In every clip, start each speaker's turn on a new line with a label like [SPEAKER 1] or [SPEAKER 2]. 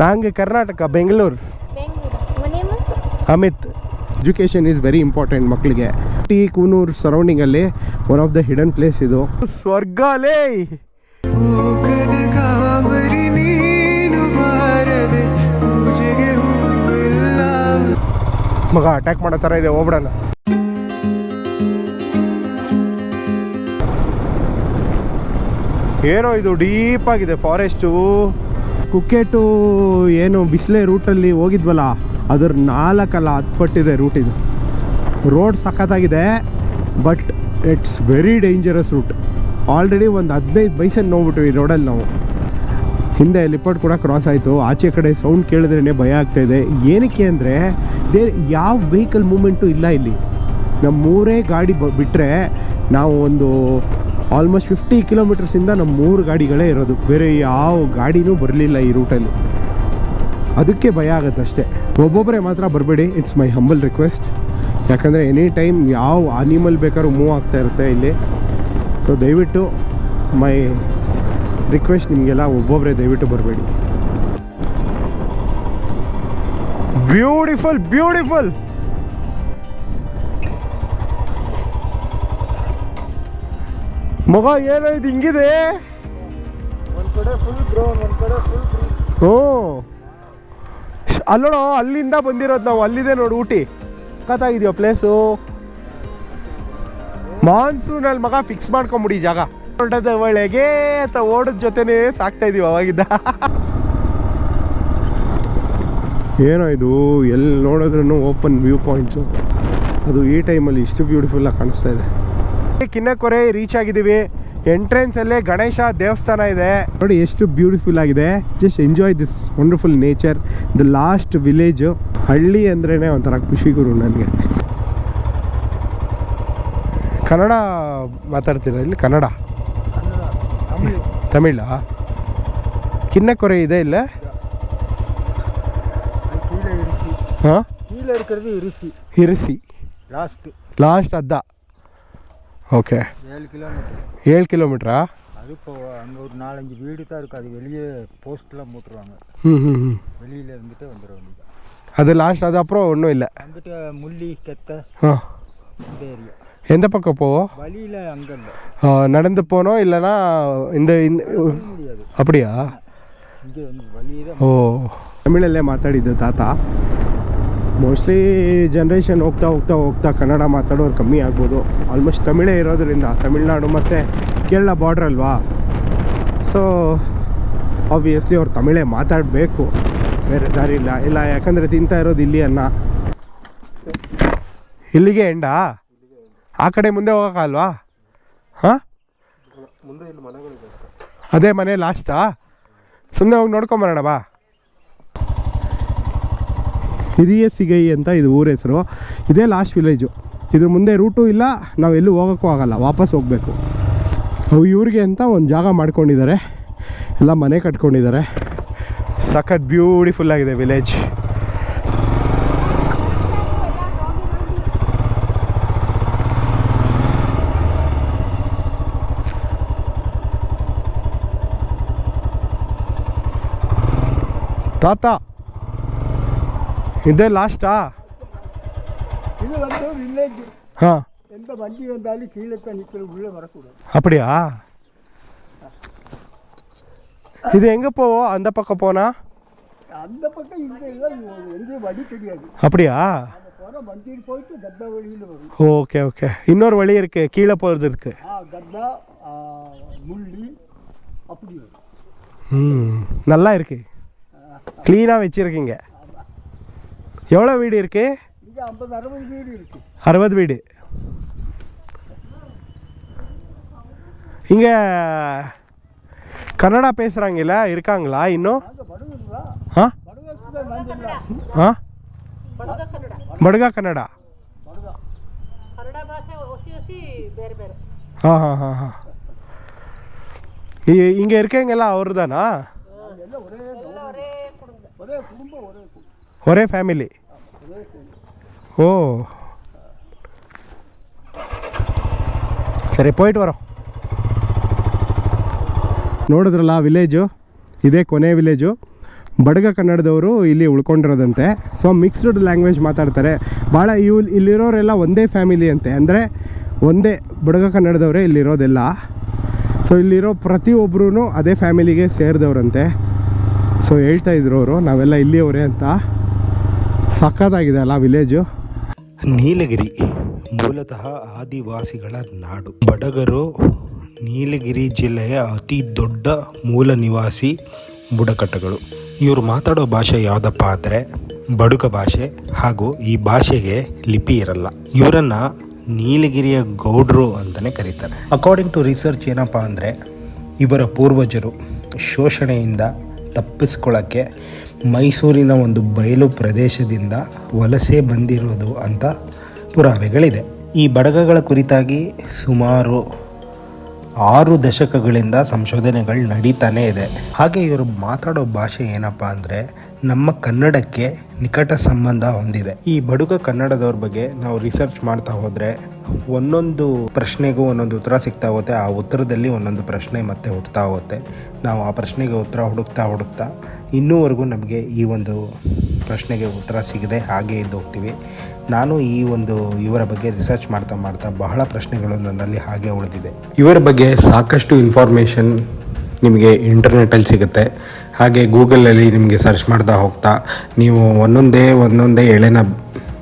[SPEAKER 1] ನಂಗೆ
[SPEAKER 2] Karnataka Bengaluru.
[SPEAKER 1] Amit education is very important ಮಕ್ಕಳಿಗೆ ಟಿ Coonoor ಸರೌಂಡಿಂಗಲ್ಲಿ one of the hidden place ಇದು. ಸ್ವರ್ಗಾಲೇ! ಮಗ ಅಟ್ಯಾಕ್ ಮಾಡೋ ಥರ ಇದೆ ಹೋಗ್ಬಿಡೋಣ. ಏನೋ ಇದು ಡೀಪ್ ಆಗಿದೆ ಫಾರೆಸ್ಟು ಕುಕ್ಕೆಟು ಏನು ಬಿಸಿಲೆ ರೂಟಲ್ಲಿ ಹೋಗಿದ್ವಲ್ಲ, ಅದ್ರ ನಾಲ್ಕಲ್ಲ ಹತ್ತು ಪಟ್ಟಿದೆ ರೂಟ್ ಇದು. ರೋಡ್ ಸಖತ್ತಾಗಿದೆ but it's very dangerous route already ಒಂದು ಹದಿನೈದು ಬೈಸನ್ನು ನೋಡ್ಬಿಟ್ವಿ ಈ ರೋಡಲ್ಲಿ ನಾವು. ಹಿಂದೆ ಲಿಪೋರ್ಟ್ ಕೂಡ ಕ್ರಾಸ್ ಆಯಿತು, ಆಚೆ ಕಡೆ ಸೌಂಡ್ ಕೇಳಿದ್ರೇ ಭಯ ಆಗ್ತಾ ಇದೆ. ಏನಕ್ಕೆ ಅಂದರೆ ದೇ ಯಾವ ವೆಹಿಕಲ್ ಮೂಮೆಂಟು ಇಲ್ಲ ಇಲ್ಲಿ. ನಮ್ಮ ಮೂರೇ ಗಾಡಿ ಬ ಬಿಟ್ಟರೆ ನಾವು ಒಂದು ಆಲ್ಮೋಸ್ಟ್ ಫಿಫ್ಟಿ ಕಿಲೋಮೀಟರ್ಸಿಂದ ನಮ್ಮ ಮೂರು ಗಾಡಿಗಳೇ ಇರೋದು. ಬೇರೆ ಯಾವ ಗಾಡಿನೂ ಬರಲಿಲ್ಲ ಈ ರೂಟಲ್ಲಿ ಅದಕ್ಕೆ ಭಯ ಆಗುತ್ತೆ ಅಷ್ಟೇ. ಒಬ್ಬೊಬ್ಬರೇ ಮಾತ್ರ ಬರಬೇಡಿ. ಇಟ್ಸ್ ಮೈ ಹಂಬಲ್ ರಿಕ್ವೆಸ್ಟ್ ಯಾಕಂದರೆ ಎನಿ ಟೈಮ್ ಯಾವ ಅನಿಮಲ್ ಬೇಕಾದ್ರೂ ಮೂವ್ ಆಗ್ತಾ ಇರುತ್ತೆ ಇಲ್ಲಿ. ಸೊ ದಯವಿಟ್ಟು ಮೈ ರಿಕ್ವೆಸ್ಟ್ ನಿಮಗೆಲ್ಲ ಒಬ್ಬೊಬ್ಬರೇ ದಯವಿಟ್ಟು ಬರಬೇಡಿ. ಬ್ಯೂಟಿಫುಲ್ ಬ್ಯೂಟಿಫುಲ್ ಮಗ ಏನೋ ಇದು ಹಿಂಗಿದೆ? ಹ್ಞೂ ಅಲ್ಲೋಣ ಅಲ್ಲಿಂದ ಬಂದಿರೋದು ನಾವು, ಅಲ್ಲಿದೆ ನೋಡು, ಊಟಿ. ಕತ್ತಾಗಿದೆಯೋ ಪ್ಲೇಸು ಮಾನ್ಸೂನಲ್ಲಿ ಮಗ ಫಿಕ್ಸ್ ಮಾಡ್ಕೊಂಬಿಡಿ ಜಾಗ. ಒಳಗೆ ಅಂತ ಓಡದ ಜೊತೆನೇ ಸಾಕ್ತಾ ಇದೀವಿ ಅವಾಗಿದ್ದ ಏನೋ ಇದು ಎಲ್ಲಿ ನೋಡಿದ್ರೂ ಓಪನ್ ವ್ಯೂ ಪಾಯಿಂಟ್ಸು ಅದು ಈ ಟೈಮಲ್ಲಿ ಇಷ್ಟು ಬ್ಯೂಟಿಫುಲ್ಲಾಗಿ ಕಾಣಿಸ್ತಾ ಇದೆ. ಕಿನ್ನಕೊರೆ ರೀಚ್ ಆಗಿದ್ದೀವಿ. ಎಂಟ್ರೆನ್ಸ್ ಅಲ್ಲೇ ಗಣೇಶ ದೇವಸ್ಥಾನ ಇದೆ. ನೋಡಿ ಎಷ್ಟು ಬ್ಯೂಟಿಫುಲ್ ಆಗಿದೆ. Just enjoy this wonderful nature the last village ಹಳ್ಳಿ ಅಂದ್ರೇ ಒಂಥರ ಖುಷಿ ಗುರು ನನಗೆ. ಕನ್ನಡ ಮಾತಾಡ್ತೀರಾ ಇಲ್ಲಿ? ಕನ್ನಡ? ತಮಿಳ. ಕಿನ್ನಕೊರೆ ಇದೆ ಇಲ್ಲ? ಹಾಂ?
[SPEAKER 3] ಇರಿಸಿ.
[SPEAKER 1] ಇರಿಸಿ.
[SPEAKER 3] Last
[SPEAKER 1] last ಅದ್ದ. ಓಕೆ
[SPEAKER 3] ஏழு கிலோமீட்டர்
[SPEAKER 1] ಏಳು ಕಿಲೋಮೀಟ್ರಾ
[SPEAKER 3] அது இப்போ அங்கே ஒரு நாலஞ்சு வீடு தான் இருக்குது அது வெளியே போஸ்ட்லாம் போட்டுருவாங்க
[SPEAKER 1] ಹ್ಞೂ ಹ್ಞೂ ಹ್ಞೂ
[SPEAKER 3] வெளியில் இருந்துட்டு வந்துட வேண்டியது
[SPEAKER 1] அது லாஸ்ட் அது அப்புறம் ஒன்றும் இல்லை
[SPEAKER 3] வந்துட்டு முள்ளி கெத்த
[SPEAKER 1] ஆ
[SPEAKER 3] இந்த ஏரியா
[SPEAKER 1] எந்த பக்கம் போவோம்
[SPEAKER 3] வழியில் அங்கே இல்லை
[SPEAKER 1] ஆ, நடந்து போனோம் இல்லைன்னா இந்த இந்த
[SPEAKER 3] முடியாது
[SPEAKER 1] அப்படியா
[SPEAKER 3] இங்கே வந்து வழியே தான்
[SPEAKER 1] ಓ ತಮಿಳಲ್ಲೇ ಮಾತಾಡಿದ್ದು ತಾತ ಮೋಸ್ಟ್ಲಿ ಜನ್ರೇಷನ್ ಹೋಗ್ತಾ ಹೋಗ್ತಾ ಹೋಗ್ತಾ ಕನ್ನಡ ಮಾತಾಡೋರು ಕಮ್ಮಿ ಆಗ್ಬೋದು. ಆಲ್ಮೋಸ್ಟ್ ತಮಿಳೇ ಇರೋದರಿಂದ ತಮಿಳ್ನಾಡು ಮತ್ತು ಕೇರಳ ಬಾರ್ಡ್ರ್ ಅಲ್ವಾ? ಸೊ ಆಬ್ವಿಯಸ್ಲಿ ಅವ್ರು ತಮಿಳೇ ಮಾತಾಡಬೇಕು. ಬೇರೆ ದಾರಿ ಇಲ್ಲ. ಇಲ್ಲ ಯಾಕಂದರೆ ತಿಂತಾ ಇರೋದು ಇಲ್ಲಿ ಅನ್ನ. ಇಲ್ಲಿಗೆ ಎಂಡಾ ಆ? ಕಡೆ ಮುಂದೆ ಹೋಗೋಕ್ಕಲ್ವಾ ಹಾಂ? ಅದೇ ಮನೆ ಲಾಸ್ಟಾ ಸುಮ್ಮನೆ ಹೋಗಿ ನೋಡ್ಕೊಂಬರೋಣ ಬಾ. ಹಿರಿಯ ಸಿಗೈ ಅಂತ ಇದು ಊರ ಹೆಸರು. ಇದೇ ಲಾಸ್ಟ್ ವಿಲೇಜು ಇದ್ರ ಮುಂದೆ ರೂಟು ಇಲ್ಲ, ನಾವು ಎಲ್ಲೂ ಹೋಗೋಕ್ಕೂ ಆಗಲ್ಲ, ವಾಪಸ್ ಹೋಗಬೇಕು. ಇವ್ರಿಗೆ ಅಂತ ಒಂದು ಜಾಗ ಮಾಡ್ಕೊಂಡಿದ್ದಾರೆ. ಎಲ್ಲ ಮನೆ ಕಟ್ಕೊಂಡಿದ್ದಾರೆ. ಸಖತ್ ಬ್ಯೂಟಿಫುಲ್ ಆಗಿದೆ ವಿಲೇಜ್ ತಾತ! இதே லாஸ்டா
[SPEAKER 3] இது வந்து வில்லேஜ்
[SPEAKER 1] ஆ.
[SPEAKER 3] எந்த வண்டி வந்தாலும் கீழே தான் நிற்கிற உள்ளே வரக்கூடாது.
[SPEAKER 1] அப்படியா? இது எங்கே போவோம் அந்த பக்கம் போனா?
[SPEAKER 3] அந்த பக்கம் இங்கே எங்கேயும் வழி தெரியாது.
[SPEAKER 1] அப்படியா?
[SPEAKER 3] வண்டியில் போயிட்டு கத்தா வழியில் வரும்.
[SPEAKER 1] Okay okay. இன்னொரு வழி இருக்கு கீழே போகிறது இருக்கு.
[SPEAKER 3] ஆ முள்ளி அப்படி வரும்.
[SPEAKER 1] ம் நல்லா இருக்குது க்ளீனாக வச்சுருக்கீங்க. எவ்வளோ வீடு இருக்கு
[SPEAKER 3] இங்கே ஐம்பது அறுபது வீடு இருக்குது
[SPEAKER 1] அறுபது வீடு இங்கே கன்னடா பேசுகிறாங்கல்ல இருக்காங்களா இன்னும்
[SPEAKER 3] நாங்கள் படுகுங்களா
[SPEAKER 1] ஆ
[SPEAKER 3] படுகாசு நாங்கள்
[SPEAKER 1] ಆ ಬಡ್ಗ ಕನ್ನಡ
[SPEAKER 2] ಕನ್ನಡ ಭಾಷೆ ಹೊಸಿ ಹೊಸಿ ಬೇರೆ ಬೇರೆ
[SPEAKER 1] ಹಾಂ ಹಾಂ ಹಾಂ ಹಾಂ ಈ ಹಿಂಗೆ இருக்கீங்கல்ல ಅವ್ರು தானா
[SPEAKER 2] ಒರೇ ಕುಟುಂಬ
[SPEAKER 3] ஒரே குடும்பம் ஒரே குடும்பம்
[SPEAKER 1] ஒரே ಫ್ಯಾಮಿಲಿ ಓ. ಸರಿ ಪೋಯ್ಟ್ ಬರೋ. ನೋಡಿದ್ರಲ್ಲ ವಿಲೇಜು ಇದೇ ಕೊನೆ ವಿಲೇಜು ಬಡಗ ಕನ್ನಡದವರು ಇಲ್ಲಿ ಉಳ್ಕೊಂಡಿರೋದಂತೆ. ಸೊ ಮಿಕ್ಸ್ಡ್ ಲ್ಯಾಂಗ್ವೇಜ್ ಮಾತಾಡ್ತಾರೆ. ಭಾಳ ಇವು ಇಲ್ಲಿರೋರೆಲ್ಲ ಒಂದೇ ಫ್ಯಾಮಿಲಿ ಅಂತೆ. ಅಂದರೆ, ಒಂದೇ ಬಡಗ ಕನ್ನಡದವರೇ ಇಲ್ಲಿರೋದೆಲ್ಲ. ಸೊ ಇಲ್ಲಿರೋ ಪ್ರತಿಯೊಬ್ಬರೂ ಅದೇ ಫ್ಯಾಮಿಲಿಗೆ ಸೇರಿದವ್ರಂತೆ. ಸೊ ಹೇಳ್ತಾ ಇದ್ರು ಅವರು, ನಾವೆಲ್ಲ ಇಲ್ಲಿಯವರೇ ಅಂತ. ಸಖತ್ತಾಗಿದೆ ಅಲ್ಲ ವಿಲೇಜು
[SPEAKER 4] ನೀಲಗಿರಿ, ಮೂಲತಃ ಆದಿವಾಸಿಗಳ ನಾಡು. ಬಡಗರು ನೀಲಗಿರಿ ಜಿಲ್ಲೆಯ ಅತಿ ದೊಡ್ಡ ಮೂಲ ನಿವಾಸಿ ಬುಡಕಟ್ಟುಗಳು. ಇವರು ಮಾತಾಡೋ ಭಾಷೆ ಯಾವುದಪ್ಪ ಅಂದರೆ ಬಡುಕ ಭಾಷೆ ಹಾಗೂ ಈ ಭಾಷೆಗೆ ಲಿಪಿ ಇರಲ್ಲ. ಇವರನ್ನು ನೀಲಗಿರಿಯ ಗೌಡ್ರು ಅಂತಲೇ ಕರೀತಾರೆ. ಅಕಾರ್ಡಿಂಗ್ ಟು ರಿಸರ್ಚ್ ಏನಪ್ಪ ಅಂದರೆ, ಇವರ ಪೂರ್ವಜರು ಶೋಷಣೆಯಿಂದ ತಪ್ಪಿಸ್ಕೊಳ್ಳೋಕ್ಕೆ ಮೈಸೂರಿನ ಒಂದು ಬಯಲು ಪ್ರದೇಶದಿಂದ ವಲಸೆ ಬಂದಿರೋದು ಅಂತ ಪುರಾವೆಗಳಿದೆ. ಈ ಬಡಗಗಳ ಕುರಿತಾಗಿ ಸುಮಾರು ಆರು ದಶಕಗಳಿಂದ ಸಂಶೋಧನೆಗಳು ನಡೀತಾನೇ ಇದೆ. ಹಾಗೆ ಇವರು ಮಾತಾಡೋ ಭಾಷೆ ಏನಪ್ಪ ಅಂದರೆ ನಮ್ಮ ಕನ್ನಡಕ್ಕೆ ನಿಕಟ ಸಂಬಂಧ ಹೊಂದಿದೆ. ಈ ಬಡುಗ ಕನ್ನಡದವ್ರ ಬಗ್ಗೆ ನಾವು ರಿಸರ್ಚ್ ಮಾಡ್ತಾ ಹೋದರೆ ಒಂದೊಂದು ಪ್ರಶ್ನೆಗೂ ಒಂದೊಂದು ಉತ್ತರ ಸಿಗ್ತಾ ಹೋಗುತ್ತೆ. ಆ ಉತ್ತರದಲ್ಲಿ ಒಂದೊಂದು ಪ್ರಶ್ನೆ ಮತ್ತೆ ಹುಟ್ಟುತ್ತಾ ಹೋಗುತ್ತೆ. ನಾವು ಆ ಪ್ರಶ್ನೆಗೆ ಉತ್ತರ ಹುಡುಕ್ತಾ ಹುಡುಕ್ತಾ ಇನ್ನೂವರೆಗೂ ನಮಗೆ ಈ ಒಂದು ಪ್ರಶ್ನೆಗೆ ಉತ್ತರ ಸಿಗದೆ ಹಾಗೆ ಇದ್ದು ಹೋಗ್ತೀವಿ. ನಾನು ಈ ಒಂದು ಇವರ ಬಗ್ಗೆ ರಿಸರ್ಚ್ ಮಾಡ್ತಾ ಮಾಡ್ತಾ ಬಹಳ ಪ್ರಶ್ನೆಗಳು ನನ್ನಲ್ಲಿ ಹಾಗೆ ಉಳಿದಿದೆ. ಇವರ ಬಗ್ಗೆ ಸಾಕಷ್ಟು ಇನ್ಫಾರ್ಮೇಷನ್ ನಿಮಗೆ ಇಂಟರ್ನೆಟಲ್ಲಿ ಸಿಗುತ್ತೆ. ಹಾಗೆ ಗೂಗಲಲ್ಲಿ ನಿಮಗೆ ಸರ್ಚ್ ಮಾಡ್ತಾ ಹೋಗ್ತಾ ನೀವು ಒಂದೊಂದೇ ಒಂದೊಂದೇ ಎಳೆನ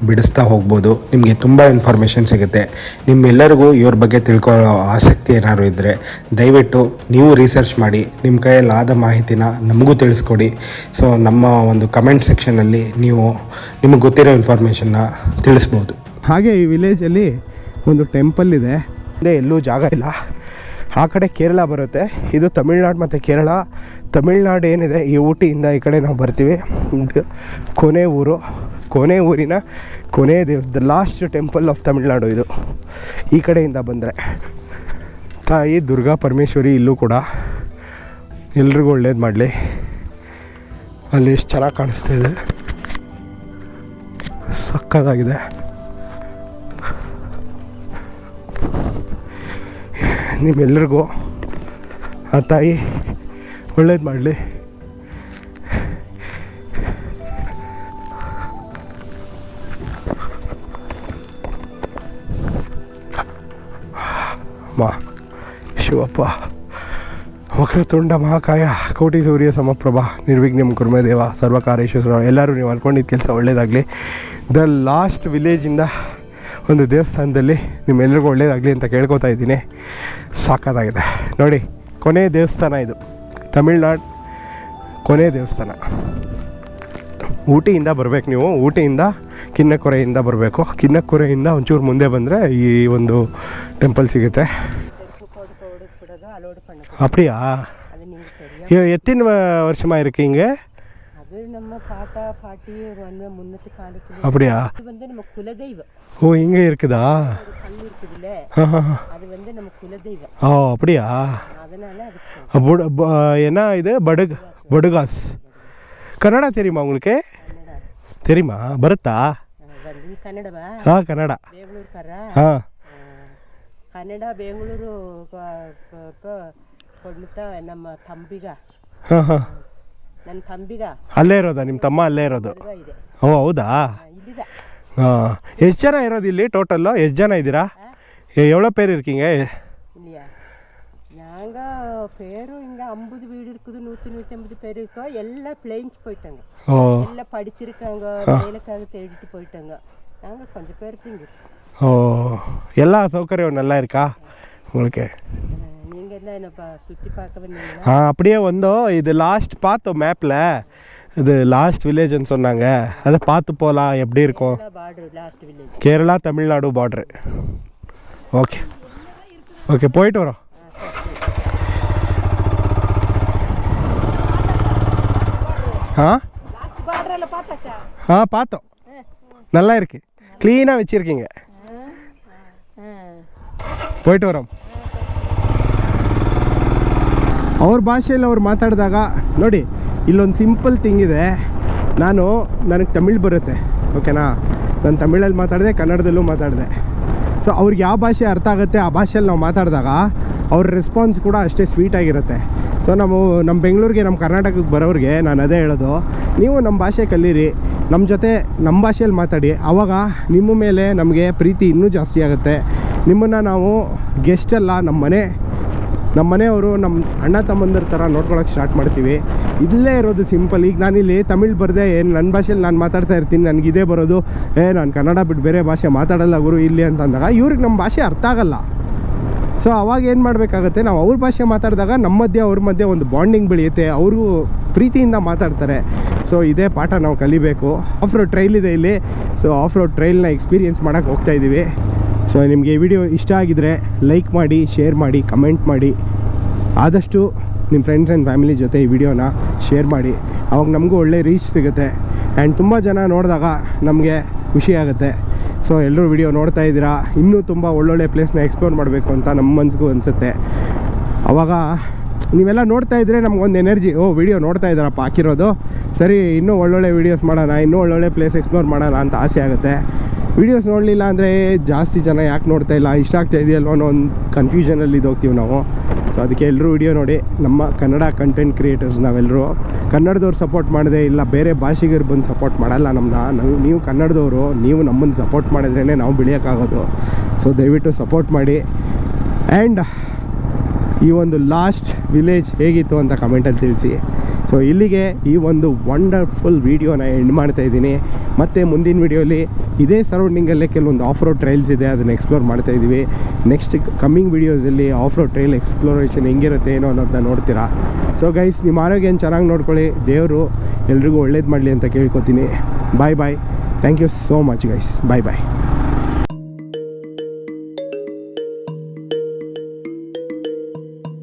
[SPEAKER 4] ಬಿಡಿಸ್ತಾ ಹೋಗ್ಬೋದು. ನಿಮಗೆ ತುಂಬ ಇನ್ಫಾರ್ಮೇಷನ್ ಸಿಗುತ್ತೆ. ನಿಮ್ಮೆಲ್ಲರಿಗೂ ಇವ್ರ ಬಗ್ಗೆ ತಿಳ್ಕೊಳ್ಳೋ ಆಸಕ್ತಿ ಏನಾದ್ರು ಇದ್ದರೆ ದಯವಿಟ್ಟು ನೀವು ರಿಸರ್ಚ್ ಮಾಡಿ ನಿಮ್ಮ ಕೈಯಲ್ಲಿ ಆದ ಮಾಹಿತಿನ ನಮಗೂ ತಿಳಿಸ್ಕೊಡಿ. ಸೊ ನಮ್ಮ ಒಂದು ಕಮೆಂಟ್ ಸೆಕ್ಷನಲ್ಲಿ ನೀವು ನಿಮಗೆ ಗೊತ್ತಿರೋ ಇನ್ಫಾರ್ಮೇಷನ್ನ ತಿಳಿಸ್ಬೋದು.
[SPEAKER 1] ಹಾಗೆ ಈ ವಿಲೇಜಲ್ಲಿ ಒಂದು ಟೆಂಪಲ್ ಇದೆ. ಅದೇ ಎಲ್ಲೂ ಜಾಗ ಇಲ್ಲ. ಆ ಕಡೆ ಕೇರಳ ಬರುತ್ತೆ. ಇದು ತಮಿಳ್ನಾಡು ಮತ್ತು ಕೇರಳ. ತಮಿಳ್ನಾಡು ಏನಿದೆ, ಈ ಊಟಿಯಿಂದ ಈ ಕಡೆ ನಾವು ಬರ್ತೀವಿ. ಕೊನೆ ಊರು. ಕೊನೆ ಊರಿನ ಕೊನೆ Dev, the last temple of Tamil Nadu ಇದು. ಈ ಕಡೆಯಿಂದ ಬಂದರೆ. ತಾಯಿ ದುರ್ಗಾ ಪರಮೇಶ್ವರಿ ಇಲ್ಲೂ ಕೂಡ. ಎಲ್ರಿಗೂ ಒಳ್ಳೇದು ಮಾಡಲಿ. ಅಲ್ಲಿ ಎಷ್ಟು ಚೆನ್ನಾಗಿ ಕಾಣಿಸ್ತಾ ಇದೆ. ಸಕ್ಕತ್ತಾಗಿದೆ. ನಿಮ್ಮೆಲ್ರಿಗೂ ಆ ತಾಯಿ ಒಳ್ಳೇದು ಮಾಡಲಿ. ಮಾ ಶಿವಪ್ಪ, ವಕ್ರತುಂಡ ಮಹಾಕಾಯ ಕೋಟಿ ಸೂರ್ಯ ಸಮಪ್ರಭ, ನಿರ್ವಿಘ್ನಂ ಕುರ್ಮದೇವ ಸರ್ವಕಾರೇಶ್ವರ, ಎಲ್ಲರೂ ನೀವು ಅನ್ಕೊಂಡಿದ್ದ ಕೆಲಸ ಒಳ್ಳೇದಾಗಲಿ. ದ ಲಾಸ್ಟ್ ವಿಲೇಜಿಂದ ಒಂದು ದೇವಸ್ಥಾನದಲ್ಲಿ ನಿಮ್ಮೆಲ್ರಿಗೂ ಒಳ್ಳೇದಾಗಲಿ ಅಂತ ಕೇಳ್ಕೊತಾ ಇದ್ದೀನಿ ಸಾಕಾಗಿದೆ ನೋಡಿ ಕೊನೆ ದೇವಸ್ಥಾನ ಇದು ತಮಿಳ್ನಾಡು ಕೊನೆ ದೇವಸ್ಥಾನ ಊಟಿಯಿಂದ ಬರ್ಬೇಕು ನೀವು ಊಟಿಯಿಂದ ಕಿನ್ನಕೊರೆಯಿಂದ ಬರಬೇಕು ಕಿನ್ನಕೊರೆಯಿಂದ ಒಂಚೂರು ಮುಂದೆ ಬಂದರೆ ಈ ಒಂದು ಟೆಂಪಲ್ ಸಿಗುತ್ತೆ
[SPEAKER 2] ಬಿಡೋದು ಅಲೋಡ್ பண்ண
[SPEAKER 1] அப்படியா
[SPEAKER 2] அது நீங்கள் தெரியும்
[SPEAKER 1] ஐயோ, எத்தனை வ- வருஷமா இருக்கீங்க
[SPEAKER 2] அது நம்ம பாட்டா பாட்டி வந்து முன்னத்து காலத்துல
[SPEAKER 1] அப்படியா
[SPEAKER 2] இது வந்து நம்ம குலதெய்வம்
[SPEAKER 1] ஓ இங்கே இருக்குதா
[SPEAKER 2] ஒரு கல் இருக்குதுல்ல
[SPEAKER 1] ஆ, ஆ, ஆ.
[SPEAKER 2] அது வந்து நம்ம குலதெய்வம்
[SPEAKER 1] ஓ அப்படியா
[SPEAKER 2] அதனால அதுக்கு
[SPEAKER 1] அ, புட ப- என்ன இது படுக் படுகாஸ் கன்னடா தெரியுமா உங்களுக்கு
[SPEAKER 2] ಕನ್ನಡ
[SPEAKER 1] தெரியுமா ಬರುತ್ತಾ
[SPEAKER 2] ಬಂದು ಕನ್ನಡವಾ
[SPEAKER 1] ಹಾಂ ಕನ್ನಡ
[SPEAKER 2] ಬೆಂಗಳೂರುಕಾರ
[SPEAKER 1] ಹಾಂ
[SPEAKER 2] ಕನ್ನಡ ಬೆಂಗಳೂರು ಕೊಡ್ತಾ ನಮ್ಮ ತಂಬಿಗ
[SPEAKER 1] ಹಾಂ ಹಾಂ
[SPEAKER 2] ನನ್ನ ತಂಬಿಗ
[SPEAKER 1] ಅಲ್ಲೇ ಇರೋದಾ ನಿಮ್ಮ ತಮ್ಮ ಅಲ್ಲೇ ಇರೋದು
[SPEAKER 2] ಹುಡುಗ ಇದೆ
[SPEAKER 1] ಓ ಹೌದಾ
[SPEAKER 2] ಆ, ಇಲ್ಲಿದ
[SPEAKER 1] ಹಾಂ ಎಷ್ಟು ಜನ ಇರೋದು ಇಲ್ಲಿ ಟೋಟಲ್ಲು ಎಷ್ಟು ಜನ ಇದ್ದೀರಾ எவ்வளோ பேர் இருக்கீங்க
[SPEAKER 2] இல்லையா நாங்க பேரும் இங்க ஐம்பது வீடு இருக்குது நூற்றி நூற்றி ஐம்பது பேர் இருக்கோம் எல்லாம் பிளேஞ்ச் போயிட்டாங்க
[SPEAKER 1] ஓ
[SPEAKER 2] எல்லாம் படிச்சிருக்காங்க வேலைக்காக தேடிட்டு போயிட்டாங்க நாங்க கொஞ்சம் பேருக்கு இங்க இருக்கோம்.
[SPEAKER 1] ஓ எல்லா சௌகரியம் நல்லா இருக்கா உங்களுக்கு ஆ அப்படியே வந்தோம். இது லாஸ்ட் பார்த்தோம் மேப்பில் இது லாஸ்ட் வில்லேஜ்னு சொன்னாங்க. அதை பார்த்து போகலாம் எப்படி இருக்கும்?
[SPEAKER 2] Kerala
[SPEAKER 1] Tamil Nadu border okay okay போயிட்டு வரோம். ஆ? ஆ பார்த்தோம். நல்லா இருக்கு. க்ளீனாக வச்சுருக்கீங்க. போயிட்டு வரோம். ಅವ್ರ ಭಾಷೆಯಲ್ಲಿ ಅವ್ರು ಮಾತಾಡಿದಾಗ, ನೋಡಿ, ಇಲ್ಲೊಂದು ಸಿಂಪಲ್ ಥಿಂಗ್ ಇದೆ. ನಾನು, ನನಗೆ ತಮಿಳ್ ಬರುತ್ತೆ ಓಕೆನಾ ನಾನು ತಮಿಳಲ್ಲಿ ಮಾತಾಡಿದೆ, ಕನ್ನಡದಲ್ಲೂ ಮಾತಾಡಿದೆ. ಸೊ ಅವ್ರಿಗೆ ಯಾವ ಭಾಷೆ ಅರ್ಥ ಆಗುತ್ತೆ, ಆ ಭಾಷೆಯಲ್ಲಿ ನಾವು ಮಾತಾಡಿದಾಗ, ಅವ್ರ ರೆಸ್ಪಾನ್ಸ್ ಕೂಡ ಅಷ್ಟೇ ಸ್ವೀಟಾಗಿರುತ್ತೆ ಸೊ ನಾವು ನಮ್ಮ ಬೆಂಗಳೂರಿಗೆ ನಮ್ಮ ಕರ್ನಾಟಕಕ್ಕೆ ಬರೋರಿಗೆ ನಾನು ಅದೇ ಹೇಳೋದು, ನೀವು ನಮ್ಮ ಭಾಷೆ ಕಲೀರಿ ನಮ್ಮ ಜೊತೆ ನಮ್ಮ ಭಾಷೆಯಲ್ಲಿ ಮಾತಾಡಿ ಆವಾಗ ನಿಮ್ಮ ಮೇಲೆ ನಮಗೆ ಪ್ರೀತಿ ಇನ್ನೂ ಜಾಸ್ತಿ ಆಗುತ್ತೆ. ನಿಮ್ಮನ್ನು ನಾವು ಗೆಸ್ಟ್ ಅಲ್ಲ ನಮ್ಮ ಮನೆ ನಮ್ಮ ಮನೆಯವರು ನಮ್ಮ ಅಣ್ಣ ತಮ್ಮಂದಿರ ಥರ ನೋಡ್ಕೊಳಕ್ಕೆ ಸ್ಟಾರ್ಟ್ ಮಾಡ್ತೀವಿ. ಇಲ್ಲೇ ಇರೋದು ಸಿಂಪಲ್ ಈಗ ನಾನಿಲ್ಲಿ ತಮಿಳ್ ಬರದೆ ಏನು ನನ್ನ ಭಾಷೆಯಲ್ಲಿ ನಾನು ಮಾತಾಡ್ತಾ ಇರ್ತೀನಿ, ನನಗೆ ಇದೇ ಬರೋದು. ಏ, ನಾನು ಕನ್ನಡ ಬಿಟ್ಟು ಬೇರೆ ಭಾಷೆ ಮಾತಾಡಲ್ಲ ಗುರು ಇಲ್ಲಿ ಅಂತ ಅಂದಾಗ ಇವ್ರಿಗೆ ನಮ್ಮ ಭಾಷೆ ಅರ್ಥ ಆಗಲ್ಲ. ಸೊ ಅವಾಗ ಏನು ಮಾಡಬೇಕಾಗತ್ತೆ, ನಾವು ಅವ್ರ ಭಾಷೆ ಮಾತಾಡಿದಾಗ ನಮ್ಮ ಮಧ್ಯೆ, ಅವ್ರ ಮಧ್ಯೆ ಒಂದು ಬಾಂಡಿಂಗ್ ಬೆಳೆಯುತ್ತೆ. ಅವರು ಪ್ರೀತಿಯಿಂದ ಮಾತಾಡ್ತಾರೆ. ಸೊ ಇದೇ ಪಾಠ ನಾವು ಕಲಿಬೇಕು. ಆಫ್ ರೋಡ್ ಟ್ರೈಲ್ ಇದೆ ಇಲ್ಲಿ. ಸೊ ಆಫ್ ರೋಡ್ ಟ್ರೈಲ್ನ ಎಕ್ಸ್ಪೀರಿಯೆನ್ಸ್ ಮಾಡೋಕ್ಕೆ ಹೋಗ್ತಾ ಇದ್ದೀವಿ ಸೊ ನಿಮಗೆ ವಿಡಿಯೋ ಇಷ್ಟ ಆಗಿದರೆ ಲೈಕ್ ಮಾಡಿ ಶೇರ್ ಮಾಡಿ ಕಮೆಂಟ್ ಮಾಡಿ. ಆದಷ್ಟು ನಿಮ್ಮ ಫ್ರೆಂಡ್ಸ್ ಆ್ಯಂಡ್ ಫ್ಯಾಮಿಲಿ ಜೊತೆ ಈ ವಿಡಿಯೋನ ಶೇರ್ ಮಾಡಿ. ಅವಾಗ ನಮಗೂ ಒಳ್ಳೆ ರೀಚ್ ಸಿಗುತ್ತೆ. ಆ್ಯಂಡ್ ತುಂಬ ಜನ ನೋಡಿದಾಗ ನಮಗೆ ಖುಷಿ ಆಗುತ್ತೆ. ಸೊ ಎಲ್ಲರೂ ವಿಡಿಯೋ ನೋಡ್ತಾ ಇದ್ದೀರಾ? ಇನ್ನೂ ತುಂಬ ಒಳ್ಳೊಳ್ಳೆ ಪ್ಲೇಸ್ನ ಎಕ್ಸ್ಪ್ಲೋರ್ ಮಾಡಬೇಕು ಅಂತ ನಮ್ಮ ಮನಸ್ಸಿಗೂ ಅನಿಸುತ್ತೆ. ಅವಾಗ ನೀವೆಲ್ಲ ನೋಡ್ತಾ ಇದ್ದರೆ ನಮಗೊಂದು ಎನರ್ಜಿ ಓ ವಿಡಿಯೋ ನೋಡ್ತಾ ಇದ್ದಾರಪ್ಪ ಹಾಕಿರೋದು. ಸರಿ, ಇನ್ನೂ ಒಳ್ಳೊಳ್ಳೆ ವೀಡಿಯೋಸ್ ಮಾಡೋಣ, ಇನ್ನೂ ಒಳ್ಳೊಳ್ಳೆ ಪ್ಲೇಸ್ ಎಕ್ಸ್ಪ್ಲೋರ್ ಮಾಡೋಣ ಅಂತ ಆಸೆ ಆಗುತ್ತೆ. ವೀಡಿಯೋಸ್ ನೋಡಲಿಲ್ಲ ಅಂದರೆ ಜಾಸ್ತಿ ಜನ ಯಾಕೆ ನೋಡ್ತಾ ಇಲ್ಲ? ಇಷ್ಟ ಆಗ್ತಾ ಇದೆಯಲ್ವ ಅನ್ನೋ ಒಂದು ಕನ್ಫ್ಯೂಷನಲ್ಲಿ ಇದ್ದೋಗ್ತೀವಿ ನಾವು. ಸೊ ಅದಕ್ಕೆ ಎಲ್ಲರೂ ವಿಡಿಯೋ ನೋಡಿ. ನಮ್ಮ ಕನ್ನಡ ಕಂಟೆಂಟ್ ಕ್ರಿಯೇಟರ್ಸ್ ನಾವೆಲ್ಲರೂ ಕನ್ನಡದವ್ರು ಸಪೋರ್ಟ್ ಮಾಡದೇ ಇಲ್ಲ, ಬೇರೆ ಭಾಷಿಗರು ಬಂದು ಸಪೋರ್ಟ್ ಮಾಡಲ್ಲ ನಮ್ಮನ್ನ ನಾವು ನೀವು ಕನ್ನಡದವರು, ನೀವು ನಮ್ಮನ್ನು ಸಪೋರ್ಟ್ ಮಾಡಿದ್ರೇ ನಾವು ಬೆಳೆಯೋಕ್ಕಾಗೋದು. ಸೊ ದಯವಿಟ್ಟು ಸಪೋರ್ಟ್ ಮಾಡಿ. ಆ್ಯಂಡ್ ಈ ಒಂದು ಲಾಸ್ಟ್ ವಿಲೇಜ್ ಹೇಗಿತ್ತು ಅಂತ ಕಮೆಂಟಲ್ಲಿ ತಿಳಿಸಿ. ಸೊ ಇಲ್ಲಿಗೆ ಈ ಒಂದು ವಂಡರ್ಫುಲ್ ವೀಡಿಯೋನ ಎಂಡ್ ಮಾಡ್ತಾ ಇದ್ದೀನಿ. ಮತ್ತು ಮುಂದಿನ ವೀಡಿಯೋಲಿ ಇದೇ ಸರೌಂಡಿಂಗಲ್ಲೇ ಕೆಲವೊಂದು ಆಫ್ ರೋಡ್ ಟ್ರೈಲ್ಸ್ ಇದೆ, ಅದನ್ನು ಎಕ್ಸ್ಪ್ಲೋರ್ ಮಾಡ್ತಾ ಇದ್ದೀವಿ ನೆಕ್ಸ್ಟ್ ಕಮ್ಮಿಂಗ್ ವೀಡಿಯೋಸಲ್ಲಿ ಆಫ್ ರೋಡ್ ಟ್ರೈಲ್ ಎಕ್ಸ್ಪ್ಲೋರೇಷನ್ ಹೆಂಗಿರುತ್ತೆ, ಏನೋ ಅನ್ನೋದನ್ನ ನೋಡ್ತೀರಾ. ಸೊ ಗೈಸ್ ನಿಮ್ಮ ಆರೋಗ್ಯನ ಚೆನ್ನಾಗಿ ನೋಡ್ಕೊಳ್ಳಿ. ದೇವರು ಎಲ್ರಿಗೂ ಒಳ್ಳೇದು ಮಾಡಲಿ ಅಂತ ಕೇಳ್ಕೊತೀನಿ. Bye bye thank you so much guys bye bye